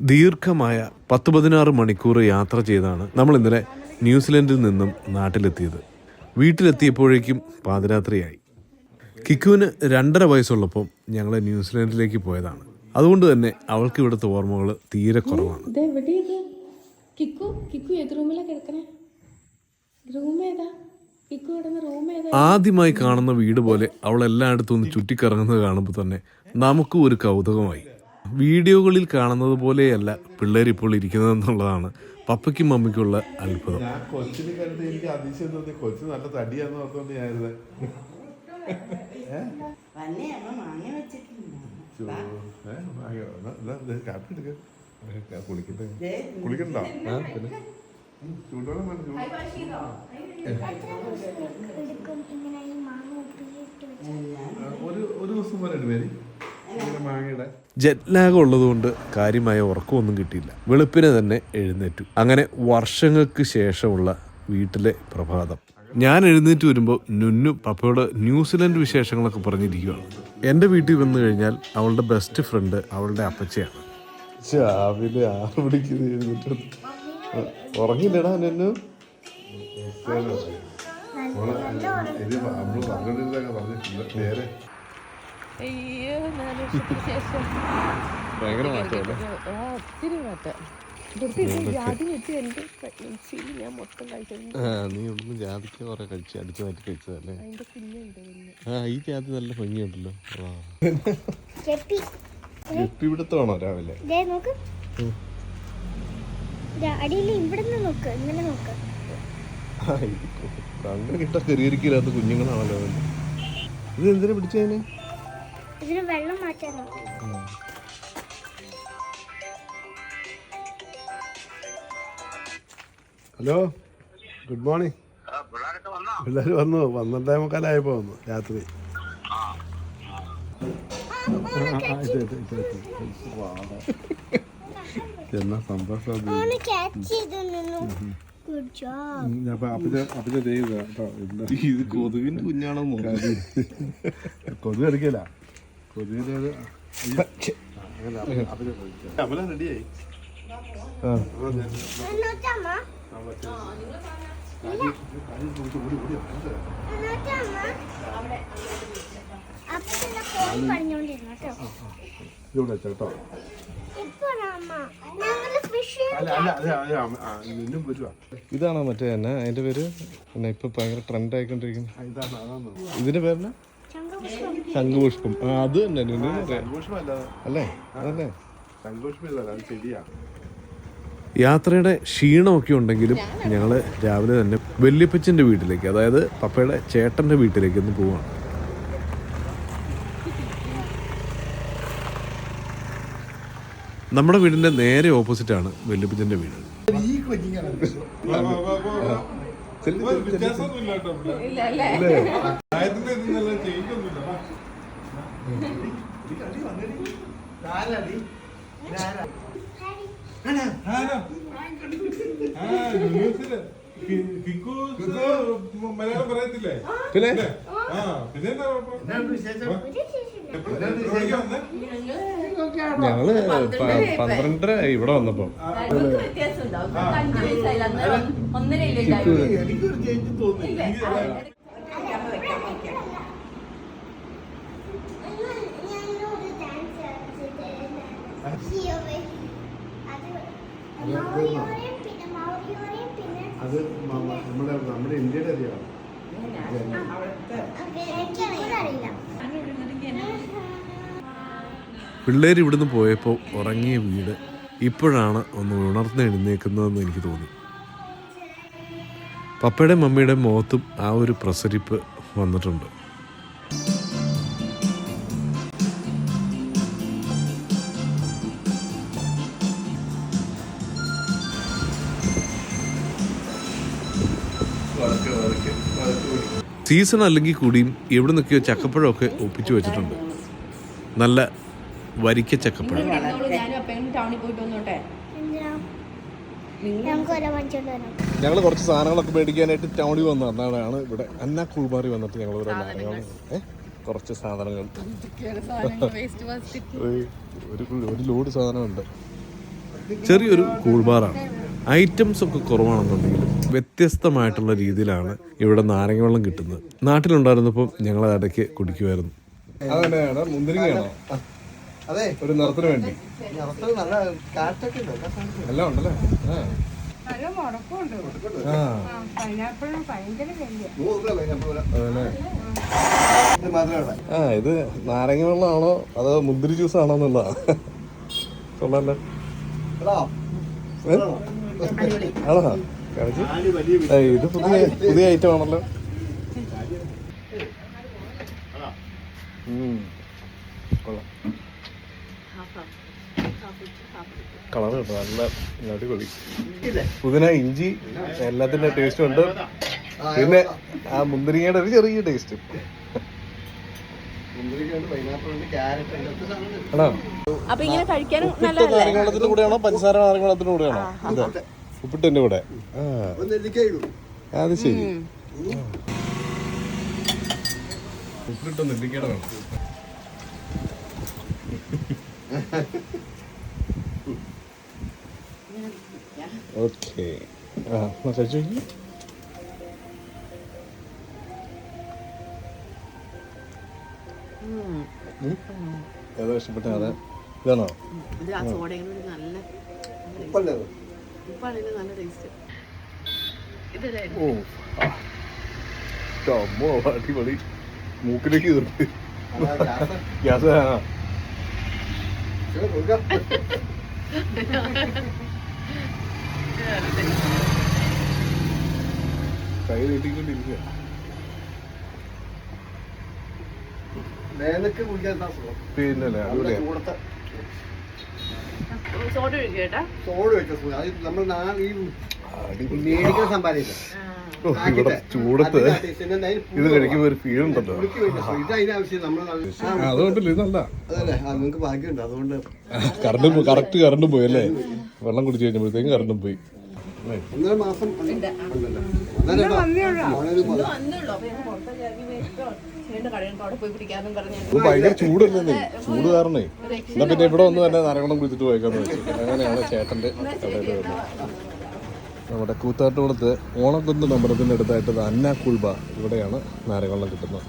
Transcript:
ദീർഘമായ പത്ത് പതിനാറ് മണിക്കൂർ യാത്ര ചെയ്താണ് നമ്മൾ ഇന്നലെ ന്യൂസിലൻഡിൽ നിന്നും നാട്ടിലെത്തിയത്. വീട്ടിലെത്തിയപ്പോഴേക്കും പാതിരാത്രിയായി. കിക്കുവിന് രണ്ടര വയസ്സുള്ളപ്പോൾ ഞങ്ങൾ ന്യൂസിലൻഡിലേക്ക് പോയതാണ്. അതുകൊണ്ട് തന്നെ അവൾക്ക് ഇവിടുത്തെ ഓർമ്മകൾ തീരെ കുറവാണ്. ആദ്യമായി കാണുന്ന വീട് പോലെ അവൾ എല്ലായിടത്തും ഒന്ന് ചുറ്റിക്കറങ്ങുന്നത് കാണുമ്പോൾ തന്നെ നമുക്കും ഒരു കൗതുകമായി. വീഡിയോകളിൽ കാണുന്നത് പോലെയല്ല പിള്ളേർ ഇപ്പോൾ ഇരിക്കുന്നത് എന്നുള്ളതാണ് പപ്പയ്ക്കും മമ്മിക്കുള്ള അത്ഭുതം. ഞാൻ കൊച്ചിനെ കണ്ടിട്ട് എനിക്ക് അതിശയം തോന്നി. കൊച്ചു നല്ല തടിയാന്ന് ഓർത്തോണ്ട് ഞാനിത്. കാപ്പി എടുക്ക. കുളിക്കട്ടെ. കുളിക്കണ്ടോ? പിന്നെ. ചൂടുവെള്ളം വേണം ചൂട് ഒരു ഒരു ദിവസം വരെ പേര് ജെറ്റ് ലാഗ് ഉള്ളതുകൊണ്ട് കാര്യമായ ഉറക്കമൊന്നും കിട്ടിയില്ല. വെളുപ്പിനെ തന്നെ എഴുന്നേറ്റു. അങ്ങനെ വർഷങ്ങൾക്ക് ശേഷമുള്ള വീട്ടിലെ പ്രഭാതം. ഞാൻ എഴുന്നേറ്റ് വരുമ്പോൾ നുന്നു പപ്പയോട് ന്യൂസിലൻഡ് വിശേഷങ്ങളൊക്കെ പറഞ്ഞിരിക്കുകയാണ് എന്റെ വീട്ടിൽ വന്നു കഴിഞ്ഞാൽ അവളുടെ ബെസ്റ്റ് ഫ്രണ്ട് അവളുടെ അപ്പച്ചയാണ്. രാവിലെ ആറ് മണിക്ക് എഴുന്നിട്ട് ഉറങ്ങില്ലടാ ഇത് പറഞ്ഞിട്ടില്ല അയ്യോ നാല് വർഷത്തിന് ശേഷം ഭയങ്കര മാറ്റമല്ലേ ആ ഒത്തിരി മാറ്റം. ഇവിടുത്തെ ഇത് ആദ്യം വെച്ച് എന്റെ പ്രഗ്നൻസിയിൽ ഞാൻ മൊത്തം കഴിച്ചിട്ടുണ്ട് നീ ഒന്നും ജാതിക്ക് കുറെ കഴിച്ച് അടിച്ചു മാറ്റി കഴിച്ചതല്ലേ? അതിന്റെ കുഞ്ഞുണ്ട് കുഞ്ഞ്. ആ ഈ ജാതി നല്ല ഭംഗിയുണ്ടല്ലോ ചെപ്പി. എപ്പിവിടുത്താണോ രാവിലെ? ദേ നോക്ക്. അടിയിൽ ഇവിടുന്ന് നോക്ക് ഇങ്ങനെ നോക്ക്. കണ്ണ് കിട്ടാൻ ചെറിയൊരിക്കലാത്ത കുഞ്ഞുങ്ങളാണല്ലോ. ഇത് എന്തിനാ പിടിച്ചതിന് ഇതിന് വെള്ളം മാറ്റാനോ? ഹലോ ഗുഡ് മോർണിംഗ് പിള്ളേർ വന്നു? പന്ത്രണ്ടേ മുക്കാലായപ്പോ വന്നു രാത്രി. എന്നാ സന്തോഷം? കൊതുക് എടുക്കല അമല റെഡിയായി കേട്ടോ വരുവാ ഇതാണോ മറ്റേ എന്നാ അതിന്റെ പേര് ഇപ്പൊ ഭയങ്കര ട്രെൻഡ് ആയിക്കൊണ്ടിരിക്കുന്നത് ഇതിന്റെ പേരെന്നാ ശംഖുപുഷ്പം ശംഖുപുഷ്പം ആ അത് തന്നെ. സന്തോഷം അല്ല? അതല്ലേ? സന്തോഷം യാത്രയുടെ ക്ഷീണമൊക്കെ ഉണ്ടെങ്കിലും ഞങ്ങൾ രാവിലെ തന്നെ വല്യപ്പച്ചന്റെ വീട്ടിലേക്ക് അതായത് പപ്പയുടെ ചേട്ടന്റെ വീട്ടിലേക്ക് ഒന്ന് പോവാണ്. നമ്മുടെ വീടിന്റെ നേരെ ഓപ്പോസിറ്റാണ് വല്യപ്പച്ചന്റെ വീട്. മലയാളം പറയത്തില്ലേ പിന്നെ? ആ പിന്നെ എന്താ ഞങ്ങൾ പന്ത്രണ്ടര ഇവിടെ വന്നപ്പോ. അത്. നമ്മുടെ നമ്മുടെ ഇന്ത്യയുടെ അറിയാം എനിക്കറിയില്ല. പിള്ളേർ ഇവിടുന്ന് പോയപ്പോൾ ഉറങ്ങിയ വീട് ഇപ്പോഴാണ് ഒന്ന് ഉണർന്ന് എഴുന്നേക്കുന്നതെന്ന് എനിക്ക് തോന്നി. പപ്പയുടെ മമ്മിയുടെ മുഖത്തും ആ ഒരു പ്രസരിപ്പ് വന്നിട്ടുണ്ട്. സീസൺ അല്ലെങ്കിൽ കൂടിയും എവിടെ നിന്നൊക്കെയോ ചക്കപ്പഴമൊക്കെ ഒപ്പിച്ചു വെച്ചിട്ടുണ്ട്. നല്ല വരിക്ക ചക്കപ്പഴം എന്നോട് ഞാനും ടൗണിൽ പോയിട്ട് വന്നോട്ടെ. എന്തിനാ നമുക്ക് വരാൻ ഞങ്ങൾ കുറച്ച് സാധനങ്ങളൊക്കെ മേടിക്കാനായിട്ട് ടൗണിൽ വന്ന. അന്നാണ് ഇവിടെ അന്ന കുൾമാറി വന്നിട്ട് ഞങ്ങൾ ഇവിടെ കുറച്ച് സാധനങ്ങൾ. വേസ്റ്റ് ബാസ്ക്കറ്റ് ഒരു ഒരു ഒരു ലോഡ് സാധനമുണ്ട്. ചെറിയൊരു കൂൾബാറാണ്. ഐറ്റംസ് ഒക്കെ കുറവാണെന്നുണ്ടെങ്കിലും വ്യത്യസ്തമായിട്ടുള്ള രീതിയിലാണ് ഇവിടെ നാരങ്ങ വെള്ളം കിട്ടുന്നത്. നാട്ടിലുണ്ടായിരുന്നപ്പോൾ ഞങ്ങൾ അത് ഇടയ്ക്ക് കുടിക്കുമായിരുന്നു അതന്നെയാണ് മുന്തിരിങ്ങയാണോ? അതെ. ഒരു നിറത്തിന് വേണ്ടി. നല്ല കാറ്റൊക്കെ എല്ലാ എല്ലാം ഉണ്ടല്ലേ? നല്ല മുടക്കമുണ്ട് ആ പൈനാപ്പിളിന് ഭയങ്കര വിലയാ നൂറ് രൂപ പൈനാപ്പിൾ ഇത് മാത്രമേ ഉള്ളൂ. ആ ഇത് നാരങ്ങ വെള്ളമാണോ അതോ മുന്തിരി ജ്യൂസ് ആണോ? എന്നുള്ളതാണ്? ആണോ? ഇത് പുതിയ പുതിയ ഐറ്റം ആണല്ലോ. കൊള്ളാം. കളർ കേട്ടോ നല്ല അടിപൊളി. പുതിന ഇഞ്ചി എല്ലാത്തിന്റെ ടേസ്റ്റും ഉണ്ട്. പിന്നെ ആ മുന്തിരിങ്ങയുടെ ഒരു ചെറിയ ടേസ്റ്റ് അപ്പൊ ഇങ്ങനെ കഴിക്കാനും കൂടെയാണോ പഞ്ചസാര നാരങ്ങവെള്ളത്തിന്റെ കൂടെയാണോ? ഇത് ഉപ്പിട്ടതിന്റെ കൂടെ. അത് ശരി. ഉപ്പിട്ടൊന്നും നെല്ലിക്കയുടെ ഓക്കെ ആ കഴിച്ചു നോക്കി ഏതാ ഇഷ്ടപ്പെട്ട അതെ ഇതാണോ ഓ അടിപൊളി മൂക്കിലേക്ക് തീർത്ത് ഗ്യാസ്. ആ. കൈ നീട്ടിക്കൊണ്ടിരിക്കുക കുടിക്കാൻ? പിന്നല്ലേ സോഡ അത് നമ്മൾ നാ- ഈ മേടിക്കുന്ന ചൂടത്ത്. ഇത് കഴിക്കുമ്പോ ഒരു ഫീൽ ഉണ്ടല്ലോ. ഇത് നമ്മൾ ആ, അതുകൊണ്ടല്ലേ ഇതല്ല. അതല്ലേ. ആ നിങ്ങൾക്ക് ഭാഗ്യമുണ്ട്. അതുകൊണ്ട് കറണ്ട് കറക്റ്റ് കറണ്ട് പോയി അല്ലേ? വെള്ളം കുടിച്ചു കഴിഞ്ഞപ്പോഴത്തേക്കും കറണ്ടും പോയി. ഒന്നര മാസം ഭയങ്കര ചൂടല്ലേ ചൂട് കാരണേ. എന്നാ പിന്നെ ഇവിടെ വന്ന് തന്നെ നരകണം കുടിച്ചിട്ട് പോയേക്കാന്ന് വെച്ചു. അങ്ങനെയാണ് ചേട്ടന്റെ കടയിൽ വരുന്നത്. നമ്മുടെ കൂത്താട്ടുകുളത്ത് ഓണക്കുന്ന് നമ്പരത്തിന്റെ അടുത്തായിട്ട് അന്ന കുൾബ ഇവിടെയാണ് നാരങ്ങള്ളം കിട്ടുന്നത്.